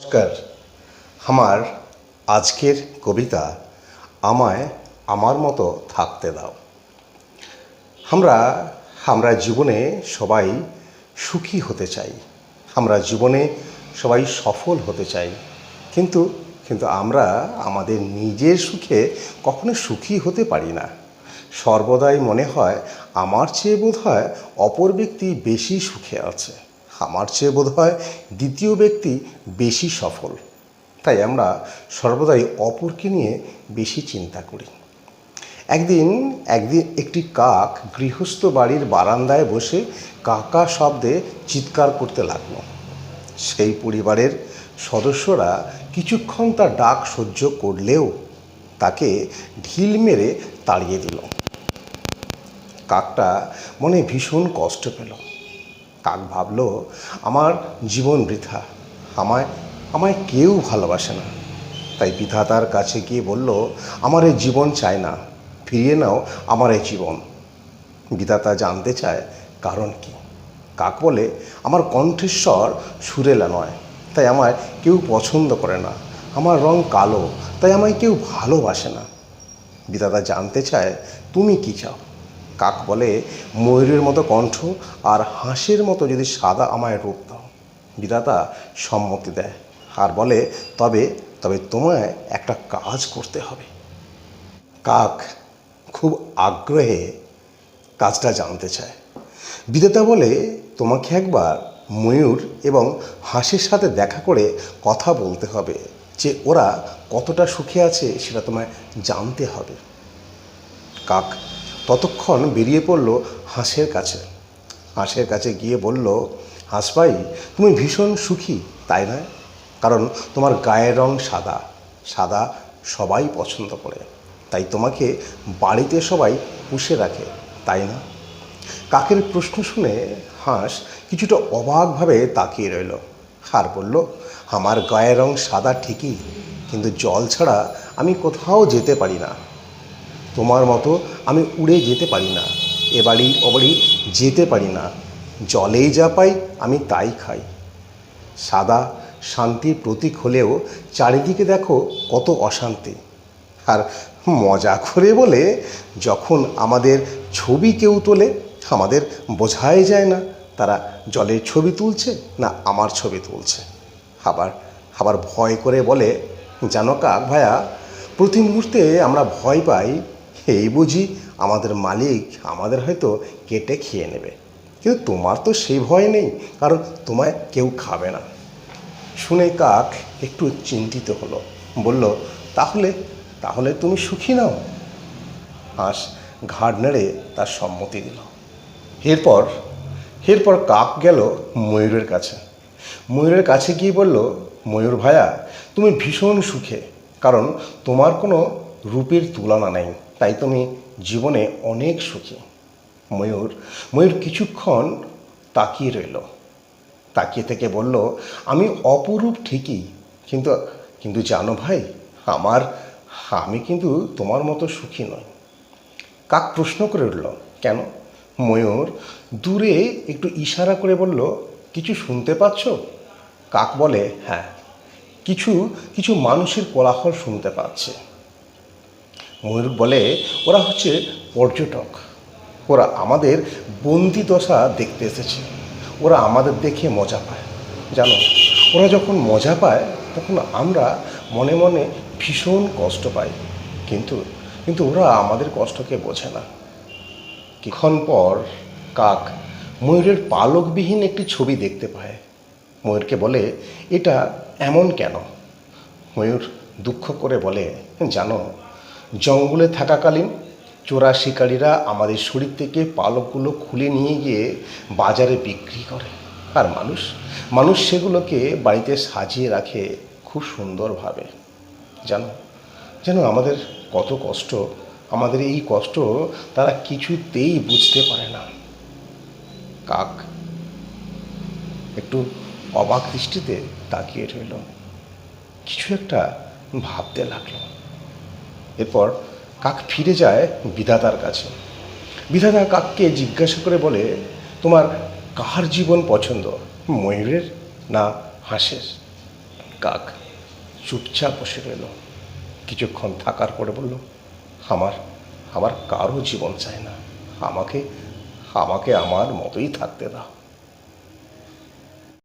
নমস্কার। আমার আজকের কবিতা আমায় আমার মতো থাকতে দাও। আমরা আমরা জীবনে সবাই সুখী হতে চাই। আমরা জীবনে সবাই সফল হতে চাই। কিন্তু কিন্তু আমরা আমাদের নিজের সুখে কখনো সুখী হতে পারি না। সর্বদাই মনে হয়, আমার চেয়ে বোধ হয় অপর ব্যক্তি বেশি সুখে আছে। আমার চেয়ে বোধ হয় দ্বিতীয় ব্যক্তি বেশি সফল। তাই আমরা সর্বদাই অপরকে নিয়ে বেশি চিন্তা করি। একদিন একদিন একটি কাক গৃহস্থ বাড়ির বারান্দায় বসে কাকা শব্দে চিৎকার করতে লাগল। সেই পরিবারের সদস্যরা কিছুক্ষণ তার ডাক সহ্য করলেও তাকে ঢিল মেরে তাড়িয়ে দিল। কাকটা মনে ভীষণ কষ্ট পেল। কাক ভাবল, আমার জীবন বৃথা, আমায় আমায় কেউ ভালোবাসে না। তাই বিধাতার কাছে গিয়ে বলল, আমার এই জীবন চায় না, ফিরিয়ে নাও আমার এই জীবন। বিধাতা জানতে চায়, কারণ কি? কাক বলে, আমার কণ্ঠস্বর সুরেলা নয়, তাই আমায় কেউ পছন্দ করে না। আমার রং কালো, তাই আমায় কেউ ভালোবাসে না। বিধাতা জানতে চায়, তুমি কি চাও? কাক বলে, ময়ূরের মতো কণ্ঠ আর হাঁসের মতো যদি সাদা আমায় রূপ দাও। বিধাতা সম্মতি দেয় আর বলে, তবে তবে তোমায় একটা কাজ করতে হবে। কাক খুব আগ্রহে কাজটা জানতে চায়। বিধাতা বলে, তোমাকে একবার ময়ূর এবং হাঁসের সাথে দেখা করে কথা বলতে হবে যে ওরা কতটা সুখে আছে সেটা তোমায় জানতে হবে। কাক ততক্ষণ বেরিয়ে পড়ল হাঁসের কাছে। হাঁসের কাছে গিয়ে বলল, হাঁস ভাই, তুমি ভীষণ সুখী, তাই না? কারণ তোমার গায়ের রং সাদা সাদা সবাই পছন্দ করে। তাই তোমাকে বাড়িতে সবাই পুষে রাখে, তাই না? কাকের প্রশ্ন শুনে হাঁস কিছুটা অবাকভাবে তাকিয়ে রইল। আর বলল, আমার গায়ের রং সাদা ঠিকই, কিন্তু জল ছাড়া আমি কোথাও যেতে পারি না। তোমার মতো আমি উড়ে যেতে পারি না, এ বাড়ি ও বাড়ি যেতে পারি না জলেই যা পাই আমি তাই খাই। সাদা শান্তির প্রতীক হলেও চারিদিকে দেখো কত অশান্তি। আর মজা করে বলে যখন আমাদের ছবি কেউ তোলে, আমাদের বোঝাই যায় না তারা জলের ছবি তুলছে না আমার ছবি তুলছে। আবার আবার ভয় করে বলে, জানো কাক ভাইয়া প্রতি মুহূর্তে আমরা ভয় পাই এই বুঝি আমাদের মালিক আমাদের হয়তো কেটে খেয়ে নেবে। কিন্তু তোমার তো সেই ভয় নেই, কারণ তোমায় কেউ খাবে না। শুনে কাক একটু চিন্তিত হলো। বলল, তাহলে তাহলে তুমি সুখী নাও? হাঁস ঘাড় নেড়ে তার সম্মতি দিল। এরপর এরপর কাক গেল ময়ূরের কাছে। ময়ূরের কাছে গিয়ে বলল, ময়ূর ভাইয়া তুমি ভীষণ সুখে, কারণ তোমার কোনো রূপের তুলনা নেই। তাই তুমি জীবনে অনেক সুখী। ময়ূর ময়ূর কিছুক্ষণ তাকিয়ে রইল। তাকিয়ে থেকে বলল, আমি অপরূপ ঠিকই, কিন্তু কিন্তু জানো ভাই, আমার, আমি কিন্তু তোমার মতো সুখী নয় কাক প্রশ্ন করে উঠল, কেন? ময়ূর দূরে একটু ইশারা করে বলল, কিছু শুনতে পাচ্ছ? কাক বলে হ্যাঁ কিছু কিছু মানুষের কোলাহল শুনতে পাচ্ছে। ময়ূর বলে, ওরা হচ্ছে পর্যটক। ওরা আমাদের বন্দি দশা দেখতে এসেছে। ওরা আমাদের দেখে মজা পায়। জানো, ওরা যখন মজা পায়, তখন আমরা মনে মনে ভীষণ কষ্ট পাই। কিন্তু কিন্তু ওরা আমাদের কষ্টকে বোঝে না। কিছুক্ষণ পর কাক ময়ূরের পালকবিহীন একটি ছবি দেখতে পায়। ময়ূরকে বলে, এটা এমন কেন? ময়ূর দুঃখ করে বলে, জানো জঙ্গলে থাকাকালীন চোরা শিকারীরা আমাদের শরীর থেকে পালকগুলো খুলে নিয়ে গিয়ে বাজারে বিক্রি করে। আর মানুষ মানুষ সেগুলোকে বাড়িতে সাজিয়ে রাখে খুব সুন্দরভাবে। জানো যেন আমাদের কত কষ্ট, আমাদের এই কষ্ট তারা কিছুতেই বুঝতে পারে না। কাক, একটু অবাক দৃষ্টিতে তাকিয়ে রইল। কিছু একটা ভাবতে লাগল। এরপর কাক ফিরে যায় বিধাতার কাছে। বিধাতা কাককে জিজ্ঞাসা করে বলে, তোমার কার জীবন পছন্দ, ময়ূরের না হাঁসের? কাক চুপচাপ বসে রইল। কিছুক্ষণ থাকার পরে বলল, আমার আমার কারও জীবন চায় না। আমাকে আমাকে আমার মতোই থাকতে দাও।